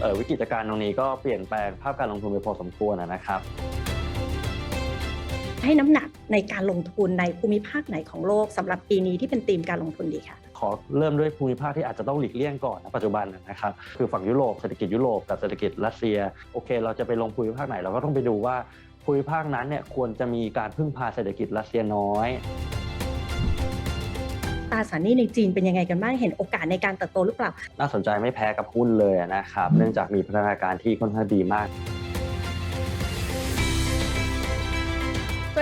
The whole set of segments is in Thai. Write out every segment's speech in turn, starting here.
เอ่อวิกฤตการณ์ตรงนี้ก็เปลี่ยนแปลงภาพการลงทุนไปพอสมควรนะครับให้น้ำหนักในการลงทุนในภูมิภาคไหนของโลกสำหรับปีนี้ที่เป็นธีมการลงทุนดีค่ะ ขอเริ่มด้วยภูมิภาคที่อาจจะต้องหลีกเลี่ยงก่อนนะปัจจุบันนะครับคือฝั่งยุโรปเศรษฐกิจยุโรปกับเศรษฐกิจรัสเซียโอเค เราจะไปลงภูมิภาคไหนเราก็ต้องไปดูว่าภูมิภาคนั้นเนี่ยควรจะมีการพึ่งพาเศรษฐกิจรัสเซียน้อย ตราสารหนี้ในจีนเป็นยังไงกันบ้างเห็นโอกาสในการเติบโตหรือเปล่า น่าสนใจไม่แพ้กับหุ้นเลยนะครับ เนื่องจากมีพัฒนาการที่ค่อนข้างดีมาก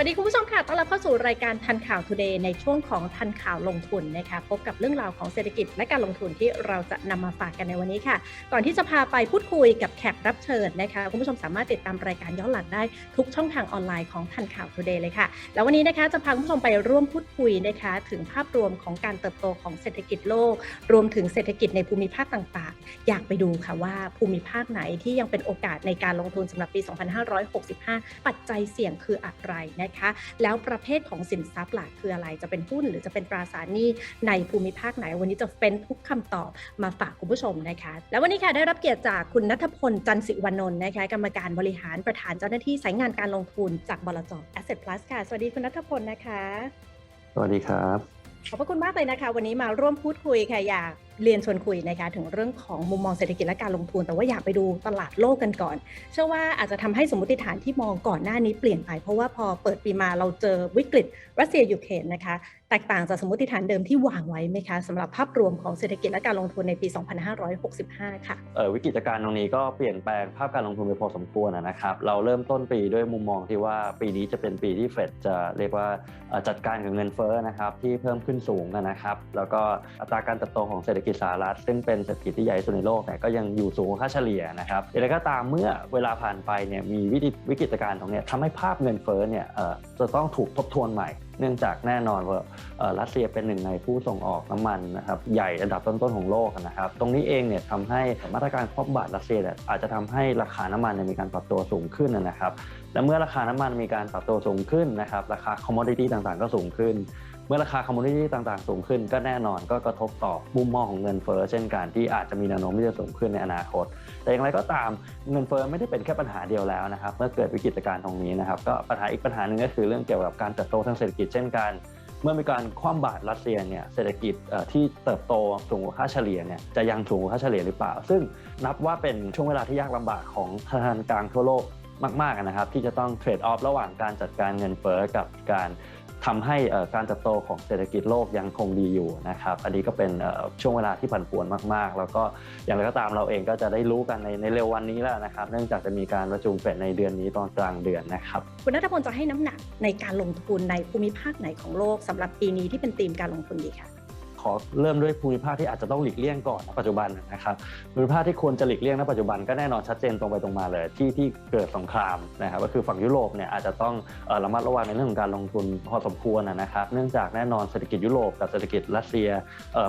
วัสดีคุณผู้ชมค่ะ ต้อนรับเข้าสู่รายการทันข่าว Today ในช่วงของทันข่าวลงทุนนะคะ พบกับเรื่องราวของเศรษฐกิจและการลงทุนที่เราจะนำมาฝากกันในวันนี้ค่ะ ก่อนที่จะพาไปพูดคุยกับแขกรับเชิญนะคะ คุณผู้ชมสามารถติดตามรายการย้อนหลังได้ทุกช่องทางออนไลน์ของทันข่าว Today เลยค่ะ แล้ววันนี้นะคะจะพาคุณผู้ชมไปร่วมพูดคุยนะคะ ถึงภาพรวมของการเติบโตของเศรษฐกิจโลก รวมถึงเศรษฐกิจในภูมิภาคต่างๆ อยากไปดูค่ะว่าภูมิภาคไหนที่ยังเป็นโอกาสในการลงทุนสำหรับปี 2565 ปัจจัยเสี่ยงคืออะไรนะคะแล้วประเภทของสินทรัพย์หลักคืออะไร จะเป็นหุ้นหรือจะเป็นตราสารหนี้ในภูมิภาคไหน วันนี้จะเฟ้นทุกคำตอบมาฝากคุณผู้ชมนะคะ แล้ววันนี้ค่ะได้รับเกียรติจากคุณนัทพลจันทร์สิวานนท์นะคะ กรรมการบริหารประธานเจ้าหน้าที่สายงานการลงทุนจากบลจ Asset Plus ค่ะ สวัสดีคุณนัทพลนะคะ สวัสดีครับ ขอบพระคุณมากเลยนะคะ วันนี้มาร่วมพูดคุยค่ะอยาก เรียนชวนคุยนะคะถึงเรื่องของมุมมองเศรษฐกิจและการลงทุน แต่ว่าอยากไปดูตลาดโลกกันก่อน เชื่อว่าอาจจะทำให้สมมติฐานที่มองก่อนหน้านี้เปลี่ยนไป เพราะว่าพอเปิดปีมาเราเจอวิกฤตรัสเซียยูเครนนะคะแตกต่างจากสมมติฐานเดิมที่วางไว้ไหมคะสำหรับภาพรวมของเศรษฐกิจและการลงทุนในปี 2565 ค่ะเออวิกฤตการณ์ตรงนี้ก็เปลี่ยนแปลงภาพการลงทุนไปพอสมควรนะครับเราเริ่มต้นปีด้วยมุมมองที่ว่าปีนี้จะเป็นปีที่เฟดจะเรียกว่าจัดการกับเงินเฟ้อนะครับที่เพิ่มขึ้นสูงนะครับ แล้วก็อัตราการเติบโตของเศรษฐกิจสหรัฐ ซึ่งเป็นเศรษฐกิจที่ใหญ่สุดในโลกเนี่ก็ยังอยู่สูงกว่าค่าเฉลี่ยนะครับอย่างไรก็ตามเมื่อเวลาผ่านไปเนี่ยมีวิกฤตวิกฤตการณ์ตรงนี้ทำให้ภาพเงินเฟ้อเนี่ยจะต้องถูกทบทวนใหม่ เนื่องจากแน่นอนว่ารัสเซียเป็นหนึ่งในผู้ส่งออกน้ำมันนะครับใหญ่อันดับต้นๆของโลกนะครับ ตรงนี้เองเนี่ยทำให้มาตรการคว่ำบาตรรัสเซียเนี่ยอาจจะทำให้ราคาน้ำมันมีการปรับตัวสูงขึ้นนะครับและเมื่อราคาน้ำมันมีการปรับตัวสูงขึ้นนะครับราคาคอมมอดิตี้ต่างๆ ก็สูงขึ้น เมื่อราคาคอมมอดิตี้ต่างๆ สูงขึ้น ก็แน่นอนก็กระทบต่อมุมมองของเงินเฟ้อเช่นกันที่อาจจะมีแนวโน้มที่จะสูงขึ้นในอนาคต แต่อย่างไรก็ตามเงินเฟ้อไม่ได้เป็นแค่ปัญหาเดียวแล้วนะครับเมื่อเกิดวิกฤตการณ์ตรงนี้นะครับก็ปัญหาอีกปัญหาหนึ่งก็คือเรื่องเกี่ยวกับการเติบโตทางเศรษฐกิจเช่นกันเมื่อมีการคว่ำบาตรรัสเซียเนี่ยเศรษฐกิจที่เติบโตสูงกว่าค่าเฉลี่ยเนี่ยจะยังสูงกว่าค่าเฉลี่ยหรือเปล่า ซึ่งนับว่าเป็นช่วงเวลาที่ยากลำบากของธนาคารกลางทั่วโลกมากๆนะครับที่จะต้องเทรดออฟระหว่างการจัดการเงินเฟ้อกับการ ทำให้การเติบโตของเศรษฐกิจโลกยังคงดีอยู่นะครับ อันนี้ก็เป็นช่วงเวลาที่ผันผวนมาก ๆ แล้วก็อย่างไรก็ตามเราเองก็จะได้รู้กันในในเร็ววันนี้แล้วนะครับ เนื่องจากจะมีการประชุมเฟดในเดือนนี้ตอนกลางเดือนนะครับคุณนัทพลจะให้น้ำหนักในการลงทุนในภูมิภาคไหนของโลกสำหรับปีนี้ที่เป็นธีมการลงทุนดีค่ะ ขอเริ่มด้วยภูมิภาคที่อาจจะต้องหลีกเลี่ยงก่อนณปัจจุบันนะครับภูมิภาคที่ควรจะหลีกเลี่ยงณปัจจุบันก็แน่นอนชัดเจนตรงไปตรงมาเลย ที่ที่เกิดสงครามนะครับก็คือฝั่งยุโรปเนี่ยอาจจะต้องระมัดระวังในเรื่องของการลงทุนพอสมควรนะครับ เนื่องจากแน่นอนเศรษฐกิจยุโรปกับเศรษฐกิจรัสเซีย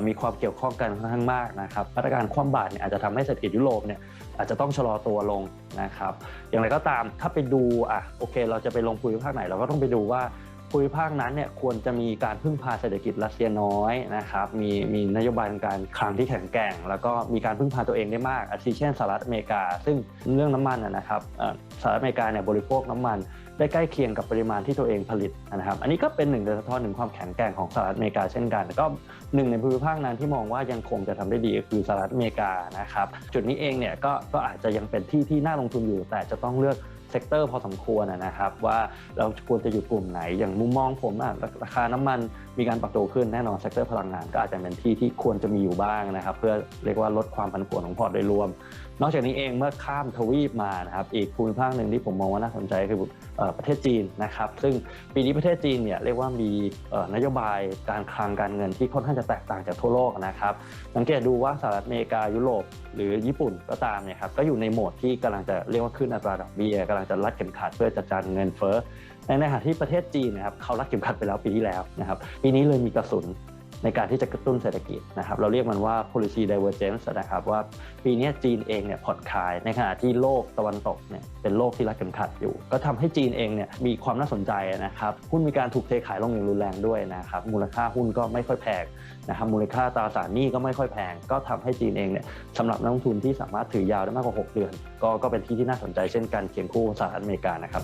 มีความเกี่ยวข้องกันค่อนข้างมากนะครับมาตรการคว่ำบาตรเนี่ยอาจจะทำให้เศรษฐกิจยุโรปเนี่ยอาจจะต้องชะลอตัวลงนะครับ อย่างไรก็ตามถ้าไปดูอะโอเค เราจะไปลงภูมิภาคไหนเราก็ต้องไปดูว่า ภูมิภาคนั้นเนี่ยควรจะมีการพึ่งพาเศรษฐกิจรัสเซียน้อยนะครับ มีมีนโยบายการคลังที่แข็งแกร่ง แล้วก็มีการพึ่งพาตัวเองได้มากอาทิเช่นสหรัฐอเมริกา ซึ่งเรื่องน้ำมันนะครับสหรัฐอเมริกาเนี่ยบริโภคน้ำมันได้ใกล้เคียงกับปริมาณที่ตัวเองผลิตนะครับ อันนี้ก็เป็นหนึ่งในสะท้อนถึงความแข็งแกร่งของสหรัฐอเมริกาเช่นกัน ก็หนึ่งในภูมิภาคนั้นที่มองว่ายังคงจะทำได้ดีก็คือสหรัฐอเมริกานะครับ จุดนี้เองเนี่ยก็ก็อาจจะยังเป็นที่ที่น่าลงทุนอยู่แต่จะต้องเลือก เซกเตอร์พอสมควรนะครับว่าเราควรจะอยู่กลุ่มไหน อย่างมุมมองผมอะราคาน้ำมันมีการปรับตัวขึ้นแน่นอนเซกเตอร์พลังงานก็อาจจะเป็นที่ที่ควรจะมีอยู่บ้างนะครับเพื่อเรียกว่าลดความผันผวนของพอร์ตโดยรวม นอกจากนี้เองเมื่อข้ามทวีปมานะครับอีกภูมิภาคหนึ่งที่ผมมองว่าน่าสนใจคือประเทศจีนนะครับ ซึ่งปีนี้ประเทศจีนเนี่ยเรียกว่ามีนโยบายการคลังการเงินที่ค่อนข้างจะแตกต่างจากทั่วโลกนะครับสังเกตดูว่าสหรัฐอเมริกายุโรปหรือญี่ปุ่นก็ตามเนี่ยครับก็อยู่ในโหมดที่กำลังจะเรียกว่าขึ้นอัตราดอกเบี้ยกำลังจะรัดเข็มขัดเพื่อจัดการเงินเฟ้อในในขณะที่ประเทศจีนนะครับเขารัดเข็มขัดไปแล้วปีที่แล้วนะครับปีนี้เลยมีกระสุน ในการที่จะกระตุ้นเศรษฐกิจนะครับเราเรียกมันว่า policy divergence นะครับว่าปีนี้จีนเองเนี่ยผ่อนคลายในขณะที่โลกตะวันตกเนี่ยเป็นโลกที่รัดเข็มขัดอยู่ ก็ทำให้จีนเองเนี่ยมีความน่าสนใจนะครับหุ้นมีการถูกเทขายลงอย่างรุนแรงด้วยนะครับมูลค่าหุ้นก็ไม่ค่อยแพงนะครับมูลค่าตราสารหนี้ก็ไม่ค่อยแพง ก็ทำให้จีนเองเนี่ยสำหรับนักลงทุนที่สามารถถือยาวได้มากกว่า 6 เดือน ก็ก็เป็นที่ที่น่าสนใจเช่นกันเคียงคู่สหรัฐอเมริกานะครับ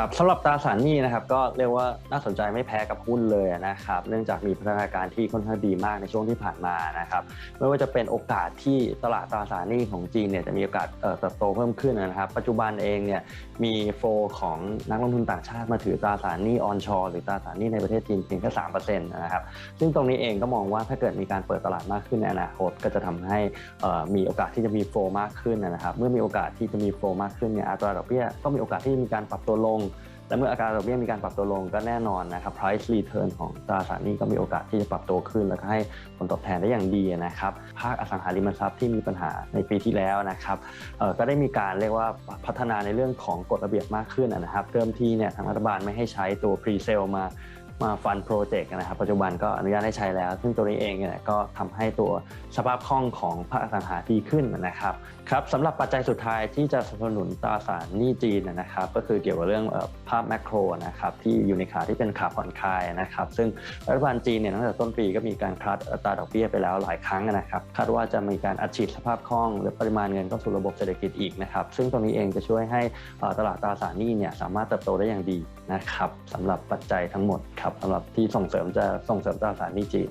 ครับสำหรับตราสารหนี้นะครับก็เรียกว่าน่าสนใจไม่แพ้กับหุ้นเลยนะครับเนื่องจากมีพัฒนาการที่ค่อนข้างดีมากในช่วงที่ผ่านมานะครับไม่ว่าจะเป็นโอกาสที่ตลาดตราสารหนี้ของจีนเนี่ยจะมีโอกาสเติบโตเพิ่มขึ้นนะครับ ปัจจุบันเองเนี่ยมีโฟของนักลงทุนต่างชาติมาถือตราสารหนี้ออนชอร์หรือตราสารหนี้ในประเทศจีนเพียงแค่สามเปอร์เซ็นต์นะครับซึ่งตรงนี้เองก็มองว่าถ้าเกิดมีการเปิดตลาดมากขึ้นในอนาคตก็จะทำให้มีโอกาสที่จะมีโฟมากขึ้นนะครับเมื่อมีโอกาสที่จะมีโฟมากขึ้นเนี่ยอัตราดอกเบี้ยก็มีโอกาสที่จะมีการปรับตัวลง และเมื่ออาการาดอกเบี้ยมีการปรับตัวลงก็แน่นอนนะครับ price return ของตราสารนี้ก็มีโอกาสที่จะปรับตัวขึ้น แล้วก็ให้ผลตอบแทนได้อย่างดีนะครับ ภาคอสังหาริมทรัพย์ที่มีปัญหาในปีที่แล้วนะครับก็ได้มีการเรียกว่าพัฒนาในเรื่องของกฎระเบียบมากขึ้นนะครับ เริ่มที่เนี่ยทางรัฐบาลไม่ให้ใช้ตัว pre sale มา มาฟันโปรเจกต์นะครับปัจจุบันก็อนุญาตให้ใช้แล้ว ซึ่งตัวนี้เองเนี่ยก็ทำให้ตัวสภาพคล่องของภาคอสังหาดีขึ้นนะครับครับสำหรับปัจจัยสุดท้ายที่จะสนับสนุนตราสารหนี้จีนนะครับก็คือเกี่ยวกับเรื่องภาพแมกโรนะครับที่อยู่ในขาที่เป็นขาผ่อนคลายนะครับซึ่งรัฐบาลจีนเนี่ยตั้งแต่ต้นปีก็มีการคัดอัตราดอกเบี้ยไปแล้วหลายครั้งนะครับคาดว่าจะมีการอัดฉีดสภาพคล่องหรือปริมาณเงินเข้าสู่ระบบเศรษฐกิจอีกนะครับซึ่งตรงนี้เองจะช่วยให้ตลาดตราสารหนี้เนี่ยสามารถเติบโตได้อย่างดีนะครับสำหรับปัจจัยทั้งหมดครับสำหรับที่ส่งเสริมจะส่งเสริมตราสารหนี้จีน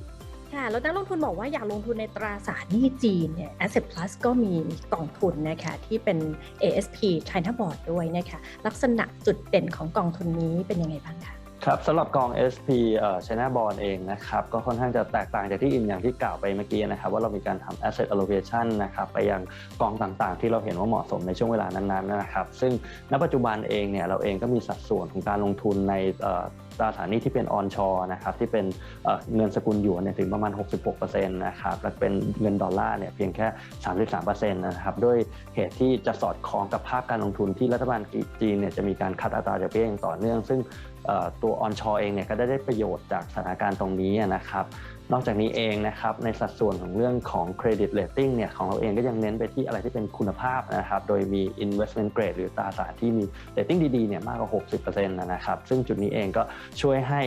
ค่ะแล้วนักลงทุนบอกว่าอยากลงทุนในตราสารหนี้จีนเนี่ย Asset Plus ก็มีกองทุนนะคะที่เป็น ASP China Board ด้วยนะคะลักษณะจุดเด่นของกองทุนนี้เป็นยังไงบ้างคะครับสำหรับกอง SP เอ่อ China Bond เองนะครับก็ค่อนข้างจะแตกต่างจากที่อื่นอย่างที่กล่าวไปเมื่อกี้นะครับว่าเรามีการทำ asset allocation นะครับไปยังกองต่างๆ ที่เราเห็นว่าเหมาะสมในช่วงเวลานั้นๆนะครับ ซึ่งณปัจจุบันเองเนี่ยเราเองก็มีสัดส่วนของการลงทุนในเอ่อ ตราสารหนี้ที่เป็นออนชอนะครับที่เป็นเเงินสกุลหยวนเนี่ยถึงประมาณ 66%นะครับและเป็นเงินดอลลาร์เนี่ยเพียงแค่ 33%นะครับด้วยเหตุที่จะสอดคล้องกับภาคการลงทุนที่รัฐบาลจีนเนี่ยจะมีการคัดอัตราดอกเบี้ยอย่างต่อเนื่อง ซึ่งตัวออนชอเองเนี่ยก็ได้ได้ประโยชน์จากสถานการณ์ตรงนี้นะครับ นอกจากนี้เองนะครับในสัดส่วนของเรื่องของเครดิตเ a ตติ้งเนี่ยของเราเองก็ยังเน้นไปที่อะไรที่เป็นคุณภาพนะครับโดยมี investment grade หรือตราสารที่มีเ a ตติ้งดีๆเนี่ยมากกว่า 60%นะครับซึ่งจุดนี้เองก็ช่วยให้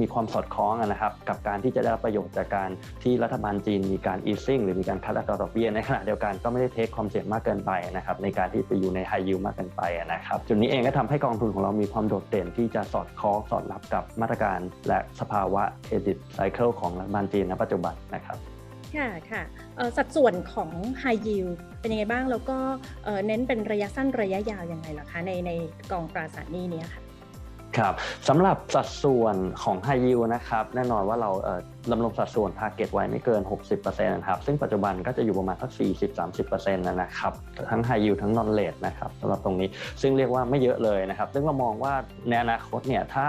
มีความสอดคล้องนะครับกับการที่จะได้รับประโยชน์จากการที่รัฐบาลจีนมีการ easing หรือมีการคัดอัตราดอกเบี้ยในขณะเดียวกันก็ไม่ได้เทคความเสี่ยงมากเกินไปนะครับในการที่ไปอยู่ใน high yield มากเกินไปนะครับจุดนี้เองก็ทำให้กองทุนของเรามีความโดดเด่นที่จะสอดคล้องสอดรับกับมาตรการ และสภาวะเครดิตไซเคิลของรฐบาลจีนณปัจจุบันนะครับค่ะค่ะสัดส่วนของ High Yield เป็นยังไงบ้างแล้วก็เน้นเป็นระยะสั้นระยะยาวยังไงล่ะคะในในกองตราสารหนี้เนี้ค่ะ ครับสำหรับสัดส่วนของ High Yield นะครับแน่นอนว่าเราเดำรงสัดส่วน Target ไว้ไม่เกิน 60%นะครับซึ่งปัจจุบันก็จะอยู่ประมาณสัก 40-30%นะครับทั้ง High Yield ทั้ง Non Rate นะครับสำหรับตรงนี้ซึ่งเรียกว่าไม่เยอะเลยนะครับ ซึ่งเรามองว่าในอนาคตเนี่ยถ้า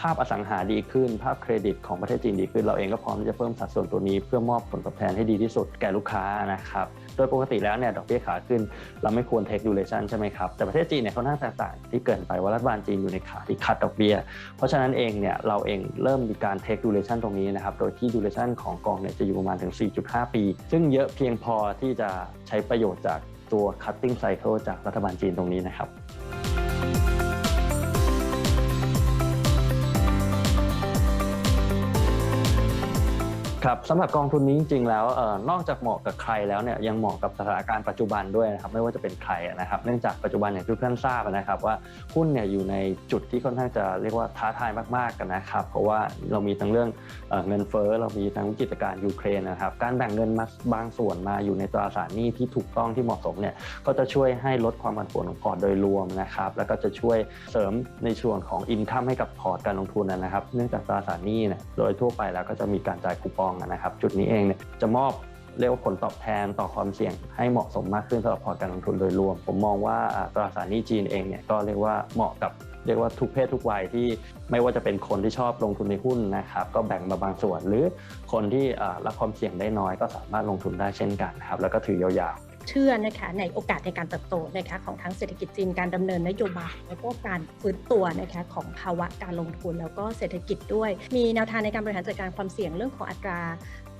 ภาพอสังหาดีขึ้น ภาพเครดิตของประเทศจีนดีขึ้น เราเองก็พร้อมที่จะเพิ่มสัดส่วนตัวนี้เพื่อมอบผลตอบแทนให้ดีที่สุดแก่ลูกค้านะครับ ดยปกติแล้วเนี่ยดอกเบี้ยขาขึ้น เราไม่ควรเทคดูเลชันใช่ไหมครับ แต่ประเทศจีนเนี่ยเขาน่างแตกต่างที่เกินไปว่ารัฐบาลจีนอยู่ในขาที่คัดดอกเบี้ย เพราะฉะนั้นเองเนี่ยเราเองเริ่มมีการเทคดูเลชันตรงนี้นะครับ โดยที่ดูเลชันของกองเนี่ยจะอยู่ประมาณถึง 4.5 ปี ซึ่งเยอะเพียงพอที่จะใช้ประโยชน์จากตัว cutting cycle จากรัฐบาลจีนตรงนี้นะครับ ครับสำหรับกองทุนนี้จริงๆแล้วออนอกจากเหมาะกับใครแล้วเนี่ยยังเหมาะกับสถานการณ์ปัจจุบันด้วยนะครับไม่ว่าจะเป็นใครนะครับเนื่องจากปัจจุบันอย่างที่ทุกท่านทราบนะครับว่าหุ้นเนี่ยอยู่ในจุดที่ค่อนข้างจะเรียกว่าท้าทายมากๆกันนะครับเพราะว่าเรามีทั้งเรื่องเออเงินเฟ้อเรามีทั้งกิจการยูเครนนะครับการแบ่งเงินมาบางส่วนมาอยู่ในตราสารหนี้ที่ถูกต้องที่เหมาะสมเนี่ยก็จะช่วยให้ลดความผันผวนของพอร์ตโดยรวมนะครับแล้วก็จะช่วยเสริมในส่วนของอินคัมให้กับพอร์ตการลงทุนนะครับ เนื่องจากตราสารหนี้เนี่ยโดยทั่วไปแล้วก็จะมีการจ่ายคูปองนะครับ จุดนี้เองเนี่ยจะมอบเรียกว่าผลตอบแทนต่อความเสี่ยงให้เหมาะสมมากขึ้นสำหรับพอร์ตการลงทุนโดยรวม ผมมองว่าตราสารหนี้จีนเองเนี่ยก็เรียกว่าเหมาะกับเรียกว่าทุกเพศทุกวัยที่ไม่ว่าจะเป็นคนที่ชอบลงทุนในหุ้นนะครับ ก็แบ่งมาบางส่วน หรือคนที่รับความเสี่ยงได้น้อยก็สามารถลงทุนได้เช่นกันครับแล้วก็ถือยาว เชื่อนะคะในโอกาสในการเติบโตนะคะของทั้งเศรษฐกิจจีนการดำเนินนโยบายแล้วก็การฟื้นตัวนะคะของภาวะการลงทุนแล้วก็เศรษฐกิจด้วย มีแนวทางในการบริหารจัดการความเสี่ยงเรื่องของอัตรา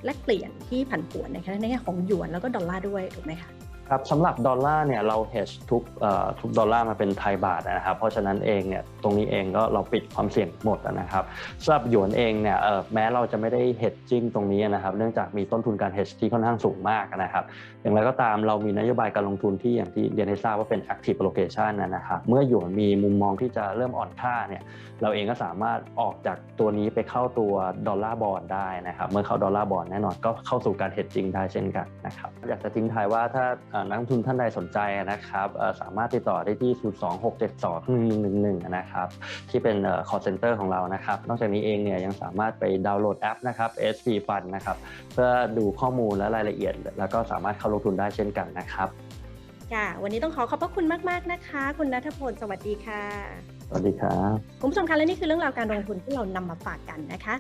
แลกเปลี่ยนที่ผันผวนนะคะในแง่ของหยวนแล้วก็ดอลลาร์ด้วยถูกไหมคะ ครับสำหรับดอลลาร์เนี่ยเรา hedge ทุกเอ่อทุกดอลลาร์มาเป็นไทยบาทนะครับ เพราะฉะนั้นเองเนี่ยตรงนี้เองก็เราปิดความเสี่ยงหมดนะครับสำหรับหยวนเองเนี่ยแม้เราจะไม่ได้ hedging ตรงนี้นะครับ เนื่องจากมีต้นทุนการ hedge ที่ค่อนข้างสูงมากนะครับ อย่างไรก็ตามเรามีนโยบายการลงทุนที่อย่างที่เรียนให้ทราบว่าเป็น active allocation นะครับเมื่อหยวนมีมุมมองที่จะเริ่มอ่อนค่าเนี่ยเราเองก็สามารถออกจากตัวนี้ไปเข้าตัวดอลลาร์บอลได้นะครับเมื่อเข้าดอลลาร์บอลแน่นอนก็เข้าสู่การ hedging ได้เช่นกันนะครับอยากจะทิ้งท้ายว่าถ้านักลงทุนท่านใดสนใจนะครับเอ่อสามารถติดต่อได้ที่ 026721111 นะครับที่เป็นเอ่อ call center ของเรานะครับ นอกจากนี้เองเนี่ยยังสามารถไปดาวน์โหลดแอปนะครับ SP Fund นะครับเพื่อดูข้อมูลและรายละเอียด แล้วก็สามารถเข้าลงทุนได้เช่นกันนะครับค่ะวันนี้ต้องขอขอบพระคุณมากๆนะคะ คุณนัทพลสวัสดีค่ะ สวัสดีครับคุณผู้ชมคะและนี่คือเรื่องราวการลงทุนที่เรานำมาฝากกันนะคะ